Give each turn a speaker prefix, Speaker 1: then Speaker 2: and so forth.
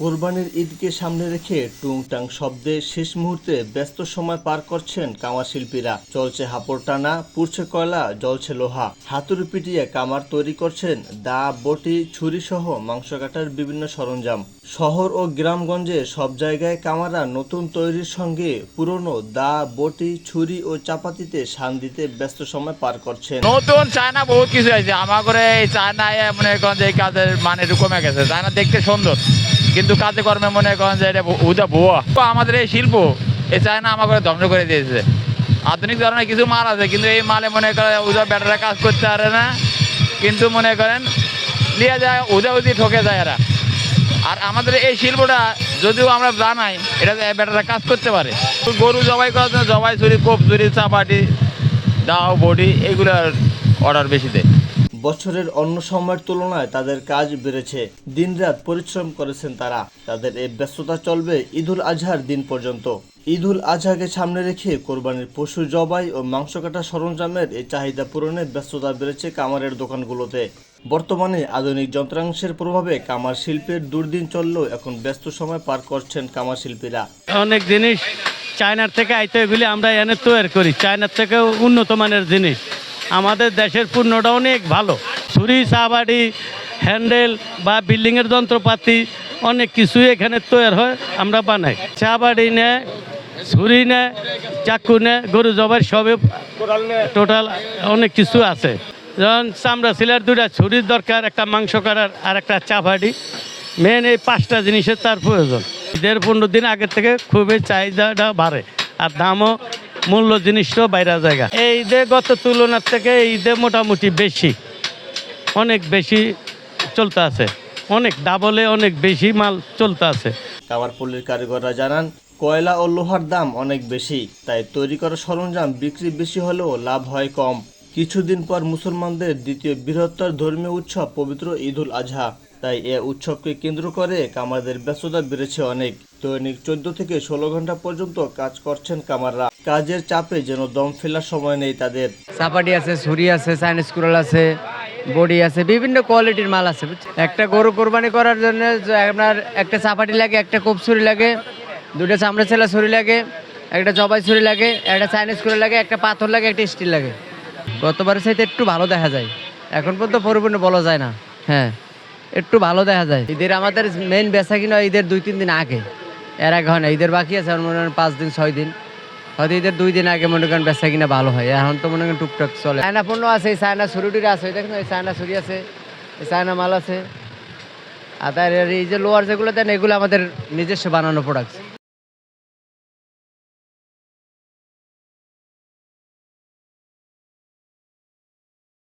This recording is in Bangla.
Speaker 1: কোরবানির ঈদকে সামনে রেখে টুংটাং শব্দে শেষ মুহূর্তে ব্যস্ত সময় পার করছেন কামার শিল্পীরা চলছে হাপড় টানা, পুড়ছে কয়লা, জ্বলছে লোহা। হাতুড়ি পিটিয়ে কামার তৈরি করছেন দা, বটি, ছুরি সহ মাংস কাটার বিভিন্ন সরঞ্জাম। শহর ও গ্রামগঞ্জে সব জায়গায় কামাররা নতুন তৈরির সঙ্গে পুরনো দা, বটি, ছুরি ও চাপাতিতে শান দিতে ব্যস্ত সময় পার করছেন।
Speaker 2: নতুন চায়না বহুত কিছু আছে আমার করে চায়নায় মনে করেন কাজের মান কমে গেছে। চায়না দেখতে সুন্দর। কিন্তু কাজে কর্মে মনে করেন যে এটা উদা ভুয়া আমাদের এই শিল্প এই চায়না আমার করে ধ্বংস করে দিয়েছে। আধুনিক ধরনের কিছু মাল আছে, কিন্তু এই মালে মনে করেন উদা ব্যাটারা কাজ করতে পারে না। কিন্তু মনে করেন, নিয়ে যায় উদা উদি ঠকে যায় এরা। আর আমাদের এই শিল্পটা যদিও আমরা জানাই এটা ব্যাটারা কাজ করতে পারে। গরু জবাই করার জন্য জবাই, ছুরি, কোপ, ছুরি, চাপাটি, দাও, বডি, এগুলোর অর্ডার বেশি দেয়।
Speaker 1: বছরের অন্য সময়ের তুলনায় তাদের কাজ বেড়েছে। দিনরাত পরিশ্রম করেছেন তারা। তাদের এই ব্যস্ততা চলবে ঈদুল আজহার দিন পর্যন্ত। ঈদুল আজহাকে সামনে রেখে কোরবানির পশু জবাই ও মাংস কাটা সরঞ্জামের এই চাহিদা পূরণে ব্যস্ততা বেড়েছে কামারের দোকানগুলোতে। বর্তমানে আধুনিক যন্ত্রাংশের প্রভাবে কামার শিল্পের দুর্দিন চললেও এখন ব্যস্ত সময় পার করছেন কামার শিল্পীরা।
Speaker 3: অনেক জিনিস চায়নার থেকে আইতে এগুলি আমরা এনে তৈরি করি। চায়নার থেকেও উন্নত মানের জিনিস। আমাদের দেশের পণ্যটা অনেক ভালো। ছুরি চাবাড়ি হ্যান্ডেল বা বিল্ডিংয়ের যন্ত্রপাতি অনেক কিছুই এখানে তৈরি হয়, আমরা বানাই। চাবাড়ি নেয় ছুরি নেয় চাকু নেয় গরু জবাই সবে টোটাল অনেক কিছু আছে। যেমন চামড়া সিলার দুটা ছুরির দরকার, একটা মাংস করার আর একটা চাপাটি মেন এই পাঁচটা জিনিসের তার প্রয়োজন। দেড় পনেরো দিন আগের থেকে খুবই চাহিদাটা বাড়ে। আর দামও মূল্য জিনিসটাও বাইরে জায়গা। এই ঈদে গত তুলনার থেকে এই ঈদে মোটামুটি বেশি, অনেক বেশি চলতে আছে। অনেক ডাবলে অনেক বেশি মাল চলতে আছে।
Speaker 1: কামারপল্লির কারিগররা জানান, কয়লা ও লোহার দাম অনেক বেশি, তাই তৈরি করা সরঞ্জাম বিক্রি বেশি হলেও লাভ হয় কম। কিছুদিন পর মুসলমানদের দ্বিতীয় বৃহত্তর ধর্মীয় উৎসব পবিত্র ঈদুল আজহা। তাই এ উৎসবকে কেন্দ্র করে কামারদের ব্যস্ততা বেড়েছে অনেক। দৈনিক চোদ্দ থেকে ষোলো ঘণ্টা পর্যন্ত কাজ করছেন কামাররা। কাজের চাপে যেন দম ফেলার সময় নেই তাদের।
Speaker 4: চাপাটি আছে, ছুরি আছে চাইনিজ কুড়াল আছে, বডি আছে, বিভিন্ন কোয়ালিটির মাল আছে একটা গরু কোরবানি করার জন্য আপনার একটা চাপাটি লাগে, একটা কোপ লাগে দুটো চামড়া ছেলা ছুরি লাগে, একটা জবাই ছুরি লাগে, একটা চাইনিজ কুড়াল লাগে, একটা পাথর লাগে, একটা স্টিল লাগে। গতবারের সাথে একটু ভালো দেখা যায়। এখন পর্যন্ত পরিপূর্ণ বলা যায় না। হ্যাঁ। একটু ভালো দেখা যায়। ঈদের আমাদের মেইন বেচা কিনা ঈদের দুই, তিন দিন আগে। এর আগে হয় না, ঈদের বাকি আছে মনে করেন পাঁচ দিন, ছয় দিন। হয়তো ঈদের দুই দিন আগে মনে করেন বেচা কিনা ভালো হয়। এখন তো মনে করেন টুকটাক চলে। চায়না পণ্য আছে, এই চায়না ছুরিটির আছে দেখেন এই চায়না ছুরি আছে, এই চায়না মাল আছে। আর তার এই যে লোয়ার যেগুলো দেন, এগুলো আমাদের নিজস্ব বানানো প্রোডাক্ট